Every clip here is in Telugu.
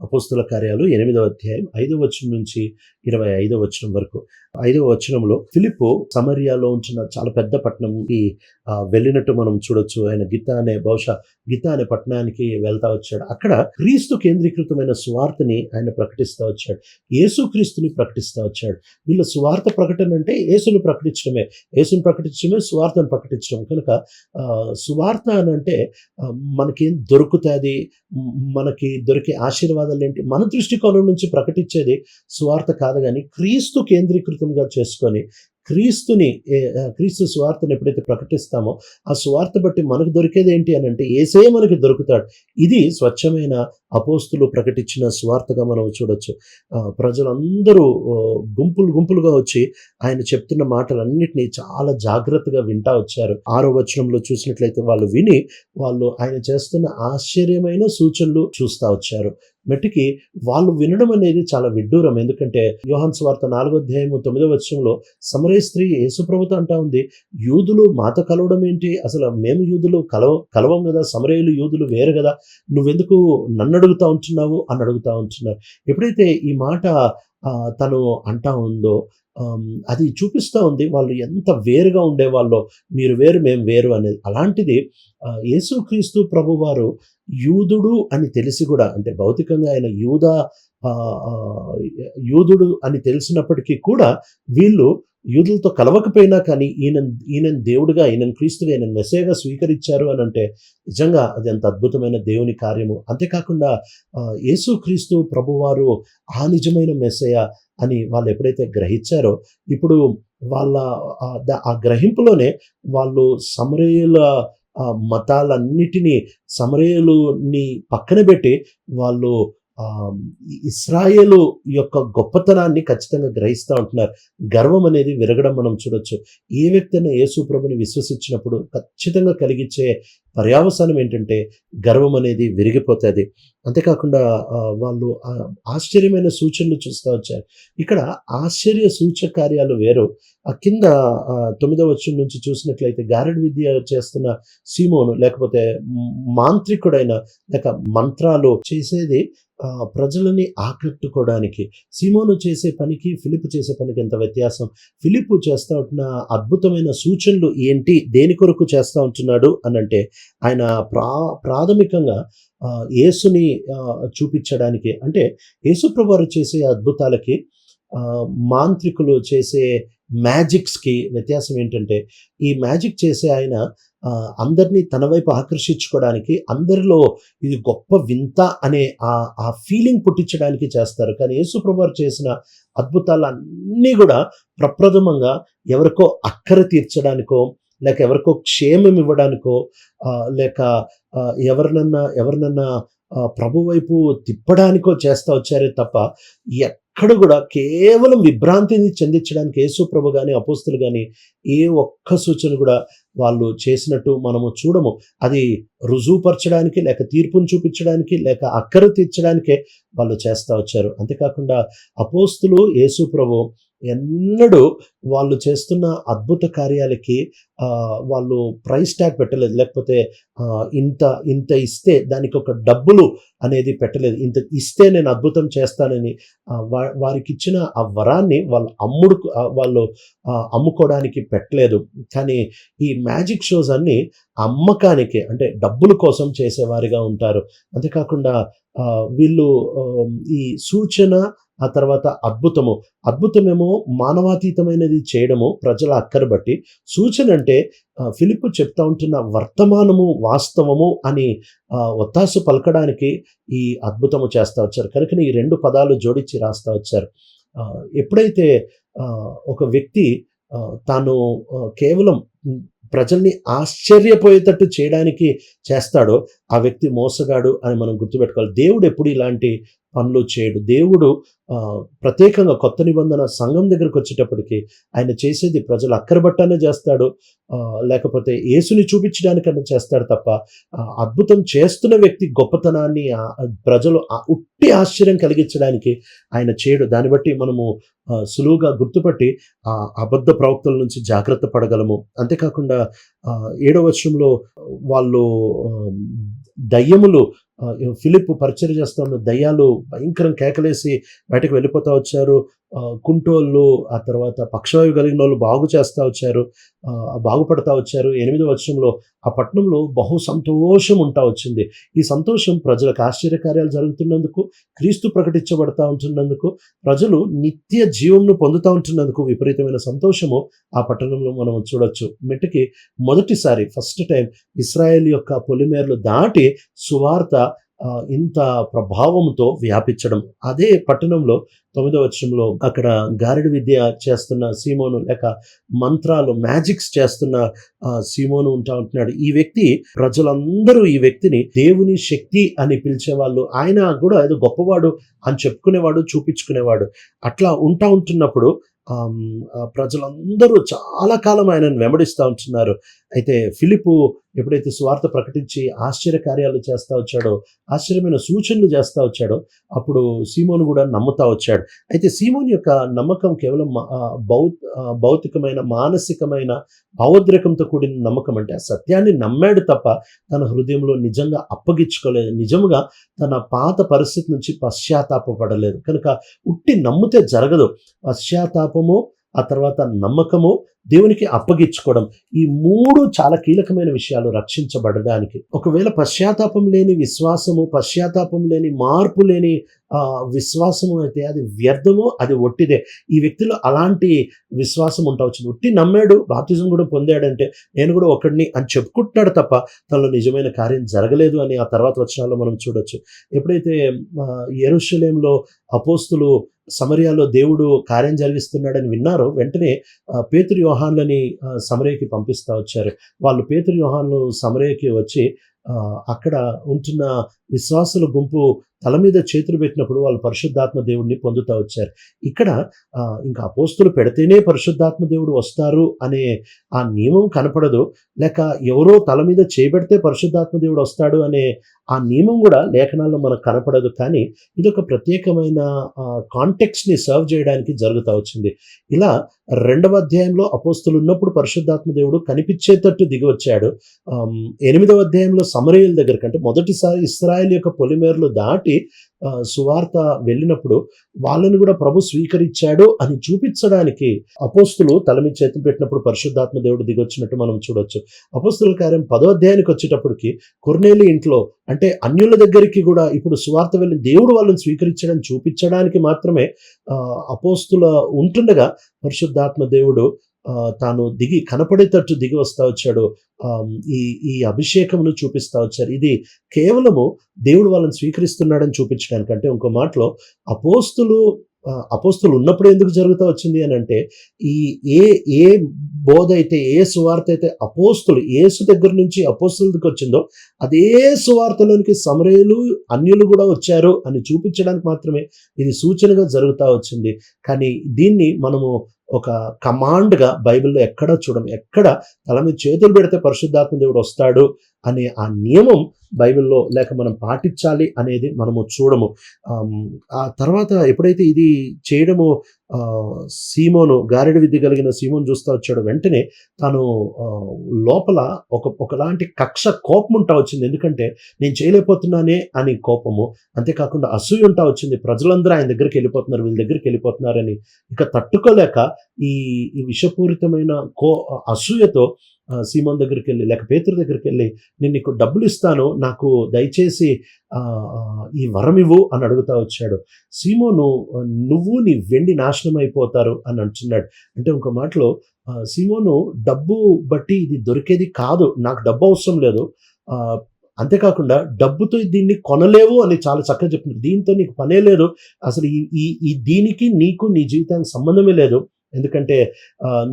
అపోస్తుల కార్యాలు ఎనిమిదవ అధ్యాయం ఐదవ వచనం నుంచి ఇరవై ఐదవ వచనం వరకు. ఐదవ వచనంలో ఫిలిప్పు సమరియాలో ఉంచిన చాలా పెద్ద పట్టణంకి వెళ్ళినట్టు మనం చూడొచ్చు. ఆయన గిత్త అనే బహుశా గీత అనే పట్టణానికి వెళ్తా వచ్చాడు. అక్కడ క్రీస్తు కేంద్రీకృతమైన సువార్తని ఆయన ప్రకటిస్తూ వచ్చాడు. యేసు క్రీస్తుని ప్రకటిస్తూ వచ్చాడు. వీళ్ళ సువార్త ప్రకటన అంటే యేసును ప్రకటించడమే. యేసును ప్రకటించడమే సువార్తను ప్రకటించడం. కనుక సువార్త అని అంటే మనకేం దొరుకుతుంది? మనకి దొరికే ఆశీర్వాదాలు ఏంటి? మన దృష్టికోణం నుంచి ప్రకటించేది స్వార్థ కాదు కానీ క్రీస్తు కేంద్రీకృతంగా చేసుకొని క్రీస్తుని క్రీస్తు స్వార్థను ఎప్పుడైతే ప్రకటిస్తామో ఆ స్వార్థ బట్టి మనకు దొరికేది ఏంటి అని అంటే ఏసే మనకి దొరుకుతాడు. ఇది స్వచ్ఛమైన అపోస్తులు ప్రకటించిన స్వార్థగా మనం చూడొచ్చు. ప్రజలందరూ గుంపులు గుంపులుగా వచ్చి ఆయన చెప్తున్న మాటలన్నింటినీ చాలా జాగ్రత్తగా వింటా వచ్చారు. ఆరో వచనంలో చూసినట్లయితే వాళ్ళు విని వాళ్ళు ఆయన చేస్తున్న ఆశ్చర్యమైన సూచనలు చూస్తా వచ్చారు. మట్టికి వాళ్ళు వినడం అనేది చాలా విడ్డూరం. ఎందుకంటే యోహన్ స్వార్త నాలుగో అధ్యాయము తొమ్మిదో వచ్చంలో సమరే స్త్రీ యేసుప్రభుతో అంటా ఉంది యూదులు మాతో కలవడం ఏంటి? అసలు మేము యూదులు కలవ కలవం కదా సమరేయులు యూదులు వేరు కదా. నువ్వెందుకు నన్ను అడుగుతా ఉంటున్నావు? అని అడుగుతా ఉంటున్నారు. ఎప్పుడైతే ఈ మాట తను అంటా ఉందో అది చూపిస్తూ ఉంది వాళ్ళు ఎంత వేరుగా ఉండేవాళ్ళో మీరు వేరు మేము వేరు అనేది అలాంటిది ఆ, యేసుక్రీస్తు ప్రభువారు యూదుడు అని తెలిసి కూడా అంటే భౌతికంగా ఆయన యూద యూదుడు అని తెలిసినప్పటికీ కూడా వీళ్ళు యూదులతో కలవకపోయినా కానీ ఈయన ఈయన దేవుడిగా ఈయన క్రీస్తుగా ఈయన మెసేగా స్వీకరించారు అని అంటే నిజంగా అది అంత అద్భుతమైన దేవుని కార్యము. అంతేకాకుండా యేసు క్రీస్తు ప్రభువారు ఆ నిజమైన మెసేయ అని వాళ్ళు ఎప్పుడైతే గ్రహించారో ఇప్పుడు వాళ్ళ ఆ గ్రహింపులోనే వాళ్ళు సమరయుల ఆ, మతాలన్నిటినీ సమరయులుని పక్కన పెట్టి వాళ్ళు ఇస్రాయేలు యొక్క గొప్పతనాన్ని ఖచ్చితంగా గ్రహిస్తూ ఉంటున్నారు. గర్వం అనేది విరగడం మనం చూడొచ్చు. ఏ వ్యక్తి అయినా యేసు ప్రభుని విశ్వసించినప్పుడు ఖచ్చితంగా కలిగించే పర్యావసానం ఏంటంటే గర్వం అనేది విరిగిపోతుంది. అంతేకాకుండా వాళ్ళు ఆశ్చర్యమైన సూచనలు చూస్తూ వచ్చారు. ఇక్కడ ఆశ్చర్య సూచక కార్యాలు వేరు. ఆ కింద తొమ్మిదవ వచ్చం నుంచి చూసినట్లయితే గారెడ్ విద్య చేస్తున్న సీమోను లేకపోతే మాంత్రికుడైన లేక మంత్రాలు చేసేది ప్రజలని ఆకట్టుకోవడానికి. సీమోను చేసే పనికి ఫిలిప్ చేసే పనికి ఎంత వ్యత్యాసం? ఫిలిప్ చేస్తూ ఉంటున్న అద్భుతమైన సూచనలు ఏంటి? దేని కొరకు చేస్తూ ఉంటున్నాడు? అని అంటే ఆయన ప్రా ప్రాథమికంగా యేసుని చూపించడానికి అంటే యేసుప్రభు వారు చేసే అద్భుతాలకి మాంత్రికులు చేసే మ్యాజిక్స్కి వ్యత్యాసం ఏంటంటే ఈ మ్యాజిక్ చేసే ఆయన అందరినీ తన వైపు ఆకర్షించుకోవడానికి అందరిలో ఇది గొప్ప వింత అనే ఆ ఆ ఫీలింగ్ పుట్టించడానికి చేస్తారు. కానీ యేసుప్రభు చేసిన అద్భుతాలన్నీ కూడా ప్రప్రథమంగా ఎవరికో అక్కర తీర్చడానికో లేక ఎవరికో క్షేమం ఇవ్వడానికో లేక ఎవరినన్నా ఎవరినన్నా ప్రభు వైపు తిప్పడానికో చేస్తా వచ్చారే తప్ప ఎక్కడ కూడా కేవలం విభ్రాంతిని చెందించడానికి యేసు ప్రభు కానీ అపోస్తులు కానీ ఏ ఒక్క సూచన కూడా వాళ్ళు చేసినట్టు మనము చూడము. అది రుజువుపరచడానికి లేక తీర్పును చూపించడానికి లేక అక్కర తీర్చడానికే వాళ్ళు చేస్తూ వచ్చారు. అంతేకాకుండా అపోస్తులు యేసు ప్రభు ఎన్నడూ వాళ్ళు చేస్తున్న అద్భుత కార్యాలకి వాళ్ళు ప్రైస్ ట్యాగ్ పెట్టలేదు. లేకపోతే ఇంత ఇంత ఇస్తే దానికి ఒక డబ్బులు అనేది పెట్టలేదు. ఇంత ఇస్తే నేను అద్భుతం చేస్తానని వారికి ఇచ్చిన ఆ వరాన్ని వాళ్ళు అమ్ముడు వాళ్ళు అమ్ముకోవడానికి పెట్టలేదు. కానీ ఈ మ్యాజిక్ షోస్ అన్ని అమ్మకానికి అంటే డబ్బుల కోసం చేసేవారిగా ఉంటారు. అంతేకాకుండా వీళ్ళు ఈ సూచన ఆ తర్వాత అద్భుతము. అద్భుతమేమో మానవాతీతమైనది చేయడము ప్రజల అక్కర బట్టి. సూచన అంటే ఫిలిప్ చెప్తా ఉంటున్న వర్తమానము వాస్తవము అని ఒత్తాసు పలకడానికి ఈ అద్భుతము చేస్తా వచ్చారు. కనుక ఈ రెండు పదాలు జోడించి రాస్తా వచ్చారు. ఎప్పుడైతే ఒక వ్యక్తి తాను కేవలం ప్రజల్ని ఆశ్చర్యపోయేటట్టు చేయడానికి చేస్తాడో ఆ వ్యక్తి మోసగాడు అని మనం గుర్తుపెట్టుకోవాలి. దేవుడు ఎప్పుడు ఇలాంటి పనులు చేయడు. దేవుడు ప్రత్యేకంగా కొత్త నిబంధన సంఘం దగ్గరకు వచ్చేటప్పటికి ఆయన చేసేది ప్రజలు అక్కరబట్టానే చేస్తాడు. లేకపోతే యేసుని చూపించడానికన్నా చేస్తాడు తప్ప ఆ, అద్భుతం చేస్తున్న వ్యక్తి గొప్పతనాన్ని ప్రజలు ఉట్టి ఆశ్చర్యం కలిగించడానికి ఆయన చేయడు. దాన్ని బట్టి మనము సులువుగా గుర్తుపట్టి ఆ అబద్ధ ప్రవక్తల నుంచి జాగ్రత్త పడగలము. అంతేకాకుండా ఏడవ వచనంలో వాళ్ళు దయ్యములు ఫిలిప్ పరిచయం చేస్తా ఉన్న దయ్యాలు భయంకరం కేకలేసి బయటకు వెళ్ళిపోతా వచ్చారు. కుంటోళ్ళు ఆ తర్వాత పక్షవాయు కలిగిన వాళ్ళు బాగు చేస్తూ వచ్చారు. బాగుపడతా వచ్చారు. ఎనిమిది వర్షంలో ఆ పట్టణంలో బహు సంతోషం ఉంటా వచ్చింది. ఈ సంతోషం ప్రజలకు ఆశ్చర్యకార్యాలు జరుగుతున్నందుకు క్రీస్తు ప్రకటించబడతా ఉంటున్నందుకు ప్రజలు నిత్య జీవంను పొందుతూ ఉంటున్నందుకు విపరీతమైన సంతోషము ఆ పట్టణంలో మనం చూడొచ్చు. మెట్టుకి మొదటిసారి ఫస్ట్ టైం ఇస్రాయేల్ యొక్క పొలిమేరలు దాటి సువార్త ఇంత ప్రభావంతో వ్యాపించడం. అదే పట్టణంలో తొమ్మిదవ వచ్చంలో అక్కడ గారెడి విద్య చేస్తున్న సీమోను లేక మంత్రాలు మ్యాజిక్స్ చేస్తున్న సీమోను ఉంటా ఉంటున్నాడు. ఈ వ్యక్తి ప్రజలందరూ ఈ వ్యక్తిని దేవుని శక్తి అని పిలిచేవాళ్ళు. ఆయన కూడా ఏదో గొప్పవాడు అని చెప్పుకునేవాడు చూపించుకునేవాడు. అట్లా ఉంటా ఉంటున్నప్పుడు ప్రజలందరూ చాలా కాలం ఆయనను వెంబడిస్తూ ఉంటున్నారు. అయితే ఫిలిపు ఎప్పుడైతే స్వార్థ ప్రకటించి ఆశ్చర్య కార్యాలు చేస్తా వచ్చాడో ఆశ్చర్యమైన సూచనలు చేస్తా వచ్చాడో అప్పుడు సీమోను కూడా నమ్ముతా వచ్చాడు. అయితే సీమోన్ యొక్క నమ్మకం కేవలం భౌ భౌతికమైన మానసికమైన భావోద్రేకంతో కూడిన నమ్మకం అంటే ఆ సత్యాన్ని నమ్మాడు తప్ప తన హృదయంలో నిజంగా అప్పగించుకోలేదు. నిజంగా తన పాత పరిస్థితి నుంచి పశ్చాత్తాపడలేదు కనుక ఉట్టి నమ్మితే జరగదు. పశ్చాత్తాపము ఆ తర్వాత నమ్మకము దేవునికి అప్పగించుకోవడం ఈ మూడు చాలా కీలకమైన విషయాలు రక్షించబడడానికి. ఒకవేళ పశ్చాత్తాపం లేని విశ్వాసము పశ్చాత్తాపం లేని మార్పు లేని విశ్వాసము అయితే అది వ్యర్థమో అది ఒట్టిదే. ఈ వ్యక్తిలో అలాంటి విశ్వాసం ఉండవచ్చు. ఒట్టి నమ్మాడు బాప్తిజం కూడా పొందాడంటే నేను కూడా ఒకడిని అని చెప్పుకుంటున్నాడు తప్ప తనలో నిజమైన కార్యం జరగలేదు అని ఆ తర్వాత వచ్చినాల్లో మనం చూడొచ్చు. ఎప్పుడైతే ఎరుషలేంలో అపోస్తులు సమరియాలో దేవుడు కార్యం జరిగిస్తున్నాడని విన్నారు వెంటనే ఆ, పేతురు యోహాన్లని సమరయకి పంపిస్తా వచ్చారు. వాళ్ళు పేతురు యోహాన్లు సమరయకి వచ్చి అక్కడ ఉంటున్న విశ్వాసుల గుంపు తల మీద చేతులు పెట్టినప్పుడు వాళ్ళు పరిశుద్ధాత్మ దేవుడిని పొందుతా వచ్చారు. ఇక్కడ ఇంకా అపోస్తులు పెడితేనే పరిశుద్ధాత్మ దేవుడు వస్తారు అనే ఆ నియమం కనపడదు. లేక ఎవరో తల మీద చేయబెడితే పరిశుద్ధాత్మ దేవుడు వస్తాడు అనే ఆ నియమం కూడా లేఖనాల్లో మనకు కనపడదు. కానీ ఇది ఒక ప్రత్యేకమైన కాంటెక్స్ని సర్వ్ చేయడానికి జరుగుతూ వచ్చింది. ఇలా రెండవ అధ్యాయంలో అపోస్తులు ఉన్నప్పుడు పరిశుద్ధాత్మ దేవుడు కనిపించేటట్టు దిగి వచ్చాడు. ఎనిమిదవ అధ్యాయంలో సమరయుల దగ్గరికి అంటే మొదటిసారి ఇస్రాయల్ యొక్క పొలిమేరలు దాటి ఆ, సువార్త వెళ్ళినప్పుడు వాళ్ళని కూడా ప్రభు స్వీకరించాడు అని చూపించడానికి అపోస్తులు తల మీద చేతులు పెట్టినప్పుడు పరిశుద్ధాత్మ దేవుడు దిగొచ్చినట్టు మనం చూడొచ్చు. అపోస్తుల కార్యం పదో అధ్యాయానికి వచ్చేటప్పటికి కొర్నేలి ఇంట్లో అంటే అన్యుల దగ్గరికి కూడా ఇప్పుడు సువార్త వెళ్ళి దేవుడు వాళ్ళని స్వీకరించడం చూపించడానికి మాత్రమే అపోస్తుల ఉంటుండగా పరిశుద్ధాత్మ దేవుడు తాను దిగి కనపడేటట్టు దిగి వస్తా వచ్చాడు. ఈ ఈ అభిషేకమును చూపిస్తా వచ్చారు. ఇది కేవలము దేవుడు వాళ్ళని స్వీకరిస్తున్నాడని చూపించడానికి. అంటే ఇంకో మాటలో అపోస్తులు అపోస్తులు ఉన్నప్పుడు ఎందుకు జరుగుతూ వచ్చింది అని అంటే ఈ ఏ ఏ బోధ అయితే ఏ సువార్త అయితే అపోస్తులు ఏసు దగ్గర నుంచి అపోస్తులకి వచ్చిందో అదే సువార్తలోనికి సమరయులు అన్యులు కూడా వచ్చారు అని చూపించడానికి మాత్రమే ఇది సూచనగా జరుగుతూ వచ్చింది. కానీ దీన్ని మనము ఒక కమాండ్గా బైబిల్లో ఎక్కడ చూడం ఎక్కడ తల మీద చేతులు పెడితే పరిశుద్ధాత్మ దేవుడు వస్తాడు అనే ఆ నియమం బైబిల్లో లేక మనం పాటించాలి అనేది మనము చూడము. ఆ తర్వాత ఎప్పుడైతే ఇది చేయడము సీమోను గారెడి విద్య కలిగిన సీమోను చూస్తూ వచ్చాడు. వెంటనే తను లోపల ఒక ఒకలాంటి కక్ష కోపం ఉంటా వచ్చింది. ఎందుకంటే నేను చేయలేకపోతున్నానే అని కోపము. అంతేకాకుండా అసూయ ఉంటా వచ్చింది. ప్రజలందరూ ఆయన దగ్గరికి వెళ్ళిపోతున్నారు. వీళ్ళ దగ్గరికి వెళ్ళిపోతున్నారని ఇక తట్టుకోలేక ఈ ఈ విషపూరితమైన కో అసూయతో సీమోన్ దగ్గరికి వెళ్ళి లేక పేతురు దగ్గరికి వెళ్ళి నేను నీకు డబ్బులు ఇస్తాను నాకు దయచేసి ఈ వరం ఇవ్వు అని అడుగుతా వచ్చాడు. సీమోను నువ్వు నీ వెండి నాశనం అయిపోతారు అని అంటున్నాడు. అంటే ఇంకో మాటలో సీమోను డబ్బు బట్టి ఇది దొరికేది కాదు నాకు డబ్బు అవసరం లేదు. అంతేకాకుండా డబ్బుతో దీన్ని కొనలేవు అని చాలా చక్కగా చెప్తున్నారు దీంతో నీకు పనే లేదు. అసలు ఈ ఈ ఈ దీనికి నీకు నీ జీవితానికి సంబంధమే లేదు. ఎందుకంటే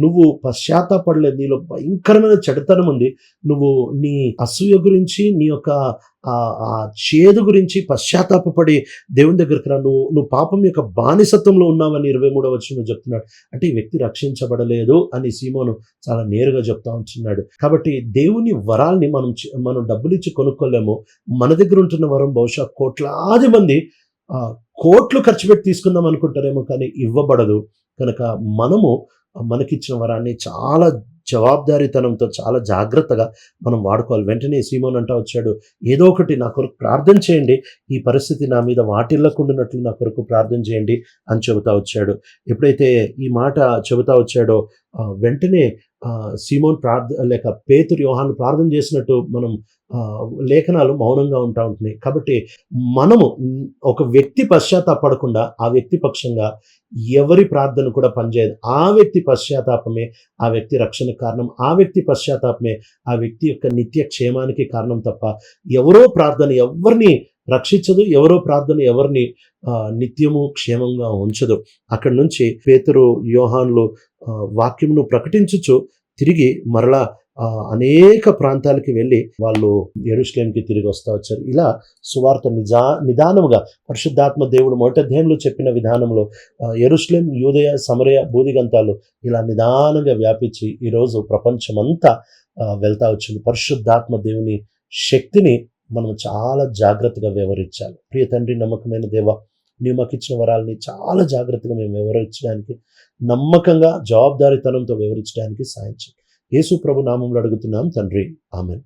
నువ్వు పశ్చాత్తాపడలేదు. నీలో భయంకరమైన చెడుతనం ఉంది. నువ్వు నీ అసూయ గురించి నీ యొక్క ఆ చేదు గురించి పశ్చాత్తాపడి దేవుని దగ్గరికి రా. నువ్వు నువ్వు పాపం యొక్క బానిసత్వంలో ఉన్నావని ఇరవై మూడవ వచ్చిన చెప్తున్నాడు. అంటే ఈ వ్యక్తి రక్షించబడలేదు అని సీమోను చాలా నేరుగా చెప్తా ఉంటున్నాడు. కాబట్టి దేవుని వరాల్ని మనం మనం డబ్బులు ఇచ్చి కొనుక్కోలేము. మన దగ్గర ఉంటున్న వరం బహుశా కోట్లాది మంది ఆ, కోట్లు ఖర్చు పెట్టి తీసుకుందాం అనుకుంటారేమో కానీ ఇవ్వబడదు. కనుక మనము మనకిచ్చిన వరాన్ని చాలా జవాబుదారీతనంతో చాలా జాగ్రత్తగా మనం వాడుకోవాలి. వెంటనే సీమోన్ అంటా వచ్చాడు ఏదో ఒకటి నా కొరకు ప్రార్థన చేయండి. ఈ పరిస్థితి నా మీద వాటిల్లకుండినట్లు నా కొరకు ప్రార్థన చేయండి అని చెబుతా వచ్చాడు. ఎప్పుడైతే ఈ మాట చెబుతా వచ్చాడో వెంటనే సీమోన్ ప్రార్థ లేక పేతురు వ్యూహాన్ని ప్రార్థన చేసినట్టు మనం లేఖనాలు మౌనంగా ఉంటా ఉంటున్నాయి. కాబట్టి మనము ఒక వ్యక్తి పశ్చాత్తాపడకుండా ఆ వ్యక్తి పక్షంగా ఎవరి ప్రార్థన కూడా పనిచేయదు. ఆ వ్యక్తి పశ్చాత్తాపమే ఆ వ్యక్తి రక్షణకు కారణం. ఆ వ్యక్తి పశ్చాత్తాపమే ఆ వ్యక్తి యొక్క నిత్య క్షేమానికి కారణం తప్ప ఎవరో ప్రార్థన ఎవరిని రక్షించదు ఎవరో ప్రార్థన ఎవరిని నిత్యము క్షేమంగా ఉంచదు. అక్కడి నుంచి పేతురు యోహాన్లు వాక్యమును ప్రకటించుచు తిరిగి మరలా అనేక ప్రాంతాలకి వెళ్ళి వాళ్ళు ఎరుస్లేంకి తిరిగి వస్తూ వచ్చారు. ఇలా సువార్త నిజా నిదానముగా పరిశుద్ధాత్మ దేవుడు మొదటి చెప్పిన విధానంలో ఎరుస్లేం యూదయ సమరయ బూదిగంతాలు ఇలా నిదానంగా వ్యాపించి ఈరోజు ప్రపంచమంతా వెళ్తా వచ్చింది. పరిశుద్ధాత్మ దేవుని శక్తిని మనం చాలా జాగ్రత్తగా వ్యవహరించాలి. ప్రియ తండ్రి నమ్మకమైన దేవ నీవు మాకు ఇచ్చిన వరాలని చాలా జాగ్రత్తగా మేము వివరించడానికి నమ్మకంగా జవాబుదారీతనంతో వివరించడానికి సాయం చేయండి యేసు ప్రభు నామంలో అడుగుతున్నాం తండ్రి. ఆమె